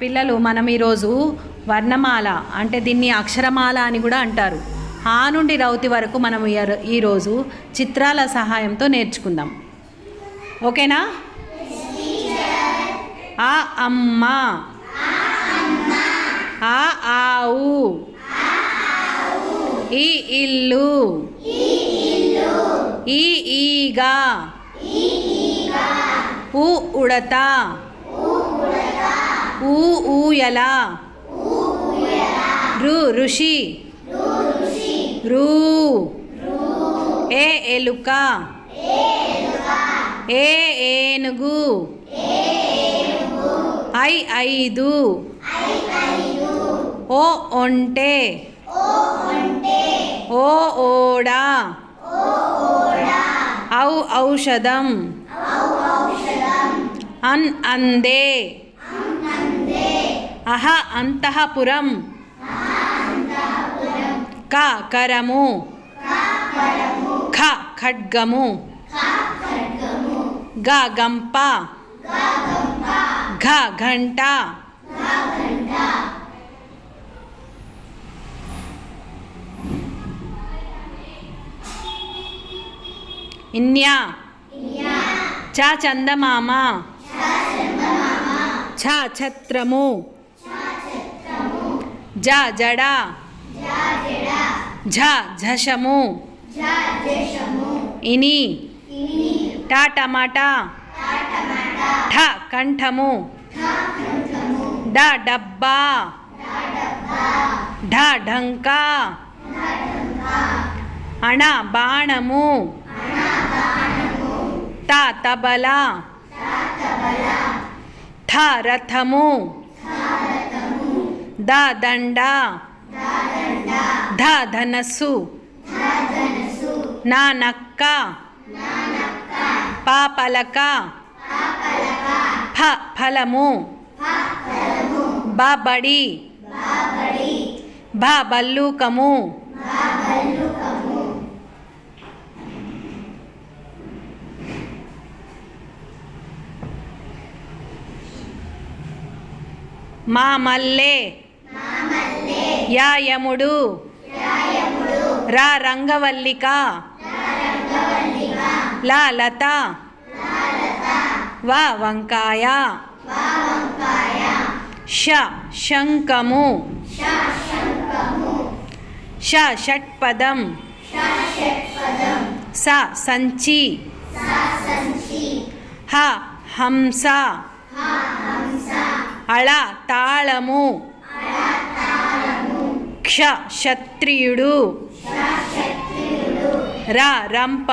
పిల్లలు మనం ఈరోజు వర్ణమాల అంటే దీన్ని అక్షరమాల అని కూడా అంటారు. ఆ నుండి రౌతి వరకు మనం ఈరోజు చిత్రాల సహాయంతో నేర్చుకుందాం. ఓకేనా? ఆ అమ్మ. ఆ ఆవు. ఈ ఇల్లు. ఈ ఈగ. ఊ ఉడత. ఊ ఊయల రు ఋషి. రూ. ఏ ఎలుక ఏ ఏనుగు. ఐ ఐదు. ఓ ఒంటె. ఓ ఓడ. ఔ ఔషధం. అన్ అందే. అహ అంతఃపురం క కరము ఖ ఖడ్గము గ గంప ఘ ఘంట ఇన్యా చ చందమామ ఛ ఛత్రము జ జడ ఝ ఝషము. ఇని. టా టమాటా. ఠ కంఠము. డ డబ్బా. ఢ ఢంకా. అణ బాణము. త తబలా. థ రథము. ద దండ ధ ధనస్సు నా నక్క ప పలక ఫ ఫలము. బ బడి భ బల్లూకము మా మల్లె యాయముడు. రా రంగవల్లిక. లా లత. వా వంకాయ. ష శంఖము. ష షట్పదం. స సంచి. హ హంస. అళ తాళము. క్ష క్షత్రియుడు ర రంప.